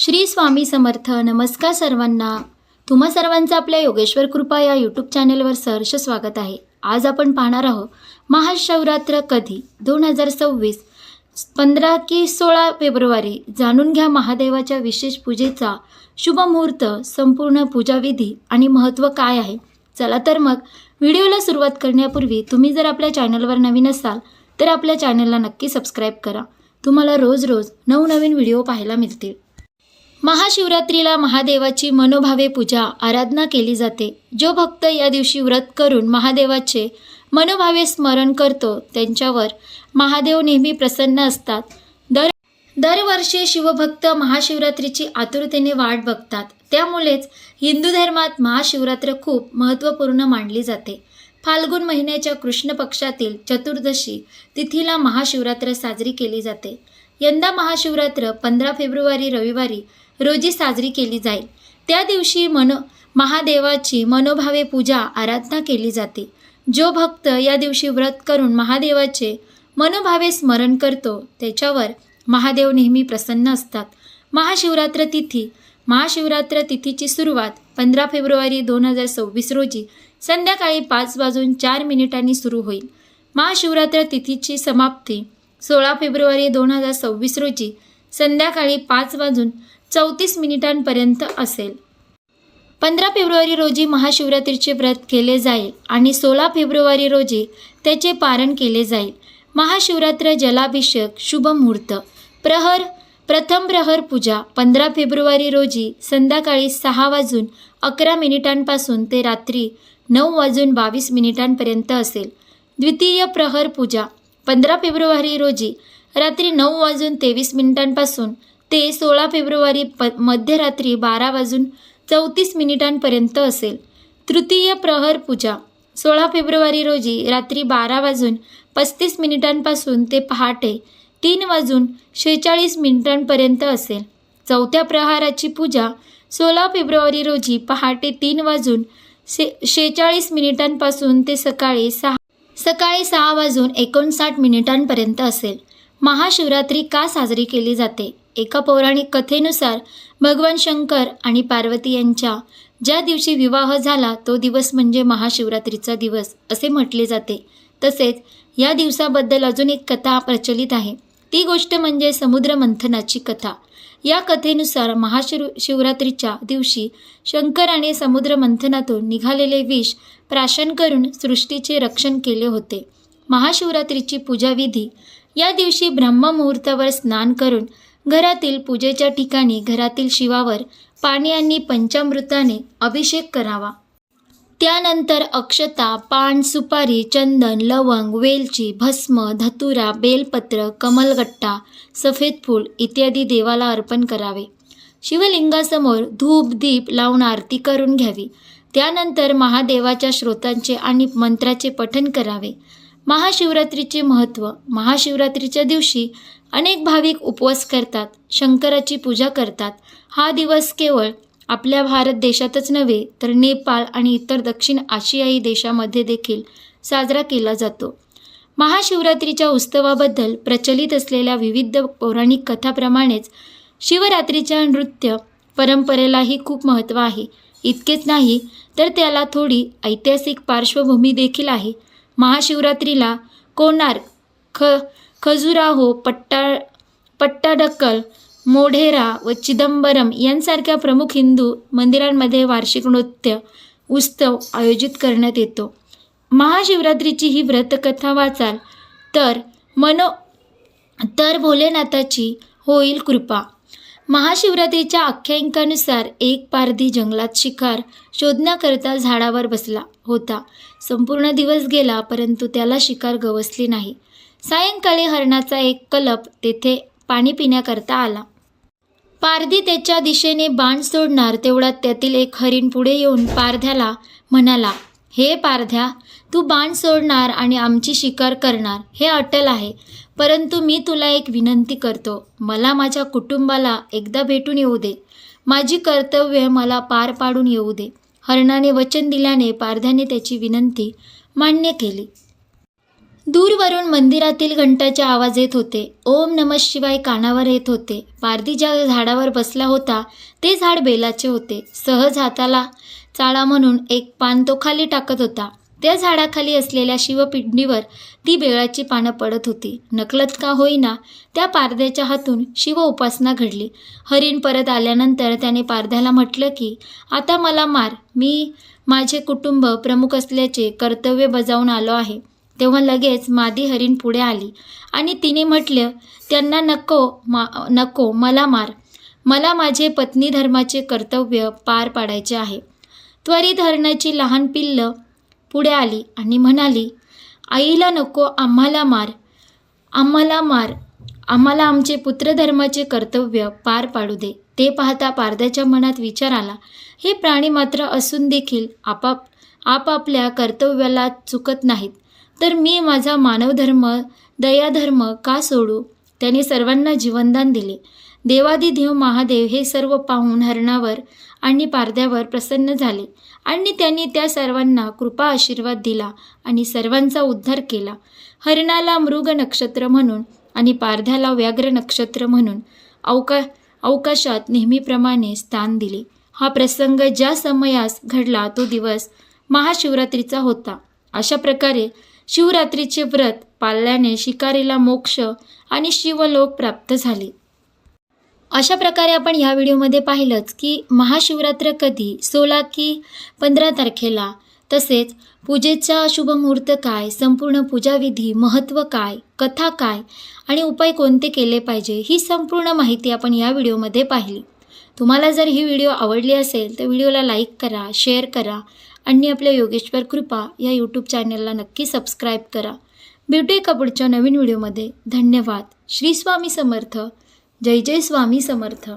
श्री स्वामी समर्थ. नमस्कार सर्वांना. तुम्हा सर्वांचं आपल्या योगेश्वर कृपा या यूट्यूब चॅनेलवर सहर्ष स्वागत आहे. आज आपण पाहणार आहोत महाशिवरात्र कधी? दोन हजार सव्वीस. पंधरा की सोळा फेब्रुवारी. जाणून घ्या महादेवाच्या विशेष पूजेचा शुभ मुहूर्त संपूर्ण पूजाविधी आणि महत्त्व काय आहे. चला तर मग व्हिडिओला सुरुवात करण्यापूर्वी तुम्ही जर आपल्या चॅनलवर नवीन असाल तर आपल्या चॅनलला नक्की सबस्क्राईब करा. तुम्हाला रोज रोज नवनवीन व्हिडिओ पाहायला मिळतील. महाशिवरात्रीला महादेवाची मनोभावे पूजा आराधना केली जाते. जो भक्त या दिवशी व्रत करून महादेवाचे मनोभावे स्मरण करतो त्यांच्यावर महादेव नेहमी प्रसन्न असतात. दर दरवर्षी शिवभक्त महाशिवरात्रीची आतुरतेने वाट बघतात. त्यामुळेच हिंदू धर्मात महाशिवरात्र खूप महत्त्वपूर्ण मानली जाते. फाल्गुन महिन्याच्या कृष्ण पक्षातील चतुर्दशी तिथीला महाशिवरात्र साजरी केली जाते. यंदा महाशिवरात्र पंधरा फेब्रुवारी रविवारी रोजी साजरी केली जाईल. त्या दिवशी मनो महादेवाची मनोभावे पूजा आराधना केली जाते. जो भक्त या दिवशी व्रत करून महादेवाचे मनोभावे स्मरण करतो त्याच्यावर महादेव नेहमी प्रसन्न असतात. महाशिवरात्र तिथी महाशिवरात्र तिथीची सुरुवात पंधरा फेब्रुवारी दोन हजार सव्वीस रोजी संध्याकाळी पाच वाजून चार मिनिटांनी सुरू होईल. महाशिवरात्र तिथीची समाप्ती सोळा फेब्रुवारी दोन हजार सव्वीस रोजी संध्याकाळी पाच वाजून चौतीस मिनिटांपर्यंत असेल. पंधरा फेब्रुवारी रोजी महाशिवरात्रीचे व्रत केले जाईल आणि सोळा फेब्रुवारी रोजी त्याचे पारण केले जाईल. महाशिवरात्र जलाभिषेक शुभ मुहूर्त प्रहर प्रथम प्रहर पूजा पंधरा फेब्रुवारी रोजी संध्याकाळी सहा वाजून अकरा मिनिटांपासून ते रात्री नऊ वाजून बावीस मिनिटांपर्यंत असेल. द्वितीय प्रहर पूजा पंधरा फेब्रुवारी रोजी रात्री नऊ वाजून तेवीस मिनिटांपासून ते सोळा फेब्रुवारी प मध्यरात्री बारा वाजून चौतीस मिनिटांपर्यंत असेल. तृतीय प्रहर पूजा. सोळा फेब्रुवारी रोजी रात्री बारा वाजून पस्तीस मिनिटांपासून ते पहाटे तीन वाजून शेहेचाळीस मिनिटांपर्यंत असेल. चौथ्या प्रहाराची पूजा सोळा फेब्रुवारी रोजी पहाटे तीन वाजून शे शेहेचाळीस मिनिटांपासून ते सकाळी सहा सकाळी सहा वाजून एकोणसाठ मिनिटांपर्यंत असेल. महाशिवरात्री का साजरी केली जाते? एका पौराणिक कथेनुसार भगवान शंकर आणि पार्वती यांच्या ज्या दिवशी विवाह झाला तो दिवस म्हणजे महाशिवरात्रीचा दिवस असे म्हटले जाते. तसेच या दिवसाबद्दल अजून एक कथा प्रचलित आहे. ती गोष्ट म्हणजे समुद्र मंथनाची कथा. या कथेनुसार महाशिव शिवरात्रीच्या दिवशी शंकराने समुद्र मंथनातून निघालेले विष प्राशन करून सृष्टीचे रक्षण केले होते. महाशिवरात्रीची पूजाविधी या दिवशी ब्रह्ममुहूर्तावर स्नान करून घरातील पूजेच्या ठिकाणी घरातील शिवावर पाणी आणि पंचामृताने अभिषेक करावा. त्यानंतर अक्षता पान सुपारी चंदन लवंग वेलची भस्म धतुरा बेलपत्र कमलगट्टा सफेद फूल इत्यादी देवाला अर्पण करावे. शिवलिंगासमोर धूप दीप लावून आरती करून घ्यावी. त्यानंतर महादेवाच्या श्रोतांचे आणि मंत्राचे पठण करावे. महाशिवरात्रीचे महत्त्व महाशिवरात्रीच्या दिवशी अनेक भाविक उपवास करतात शंकराची पूजा करतात. हा दिवस केवळ आपल्या भारत देशातच नव्हे तर नेपाळ आणि इतर दक्षिण आशियाई देशामध्ये देखील साजरा केला जातो. महाशिवरात्रीच्या उत्सवाबद्दल प्रचलित असलेल्या विविध पौराणिक कथाप्रमाणेच शिवरात्रीच्या नृत्य परंपरेलाही खूप महत्त्व आहे. इतकेच नाही तर त्याला थोडी ऐतिहासिक पार्श्वभूमी देखील आहे. महाशिवरात्रीला कोणार्क ख खजुराहो पट्टा पट्टाडक्कल मोढेरा व चिदंबरम यांसारख्या प्रमुख हिंदू मंदिरांमध्ये वार्षिक नृत्य उत्सव आयोजित करण्यात येतो. महाशिवरात्रीची ही व्रतकथा वाचाल तर मनो तर भोलेनाथाची होईल कृपा. महाशिवरात्रीच्या आख्यायिकानुसार एक पारधी जंगलात शिकार शोधण्याकरता झाडावर बसला होता. संपूर्ण दिवस गेला परंतु त्याला शिकार गवसली नाही. सायंकाळी हरणाचा एक कलप तेथे पाणी पिण्याकरता आला. पारधी त्याच्या दिशेने बाण सोडणार तेवढ्यात त्यातील एक हरिण पुढे येऊन पारध्याला म्हणाला हे पारध्या तू बाण सोडणार आणि आमची शिकार करणार हे अटल आहे. परंतु मी तुला एक विनंती करतो मला माझ्या कुटुंबाला एकदा भेटून येऊ दे. माझी कर्तव्य मला पार पाडून येऊ दे. हरणाने वचन दिल्याने पारध्याने त्याची विनंती मान्य केली. दूरवरून मंदिरातील घंटाचे आवाज येत होते. ओम नम शिवाय कानावर येत होते. पारधी ज्या झाडावर बसला होता ते झाड बेलाचे होते. सहज हाताला चाळा म्हणून एक पान तो खाली टाकत होता. त्या झाडाखाली असलेल्या शिवपिंडीवर ती बेळाची पानं पडत होती. नकलत का होईना त्या पारध्याच्या हातून शिव उपासना घडली. हरिण परत आल्यानंतर त्याने पारध्याला म्हटलं की आता मला मार. मी माझे कुटुंब प्रमुख असल्याचे कर्तव्य बजावून आलो आहे. तेव्हा लगेच मादी हरीण पुढे आली आणि तिने म्हटलं त्यांना नको मा नको मला मार. मला माझे पत्नी धर्माचे कर्तव्य पार पाडायचे आहे. त्वरित हरणाची लहान पिल्लं पुढे आली आणि म्हणाली आईला नको आम्हाला मार. आम्हाला मार. आम्हाला आमचे पुत्रधर्माचे कर्तव्य पार पाडू दे. ते पाहता पारद्याच्या मनात विचार आला. हे प्राणी मात्र असून देखील आपाप आपापल्या कर्तव्याला चुकत नाहीत. तर मी माझा मानवधर्म दयाधर्म का सोडू? त्याने सर्वांना जीवनदान दिले. देवादिदेव महादेव हे सर्व पाहून हरणावर आणि पारद्यावर प्रसन्न झाले आणि त्यांनी त्या सर्वांना कृपा आशीर्वाद दिला आणि सर्वांचा उद्धार केला. हरणाला मृग नक्षत्र म्हणून आणि पारध्याला व्याघ्र नक्षत्र म्हणून अवका अवकाशात नेहमीप्रमाणे स्थान दिले. हा प्रसंग ज्या समयास घडला तो दिवस महाशिवरात्रीचा होता. अशा प्रकारे शिवरात्रीचे व्रत पाळल्याने शिकारीला मोक्ष आणि शिवलोक प्राप्त झाले. अशा प्रकारे आपण ह्या व्हिडिओमध्ये पाहिलंच की महाशिवरात्र कधी? सोळा की पंधरा तारखेला? तसेच पूजेचा शुभ मुहूर्त काय? संपूर्ण पूजाविधी महत्त्व काय? कथा काय? आणि उपाय कोणते केले पाहिजे? ही संपूर्ण माहिती आपण या व्हिडिओमध्ये पाहिली. तुम्हाला जर ही व्हिडिओ आवडली असेल तर व्हिडिओला लाईक करा शेअर करा आणि आपल्या योगेश्वर कृपा या यूट्यूब चॅनलला नक्की सबस्क्राईब करा. भेटूया कपूरच्या पुढच्या नवीन व्हिडिओमध्ये धन्यवाद. श्री स्वामी समर्थ. जय जय स्वामी समर्थ.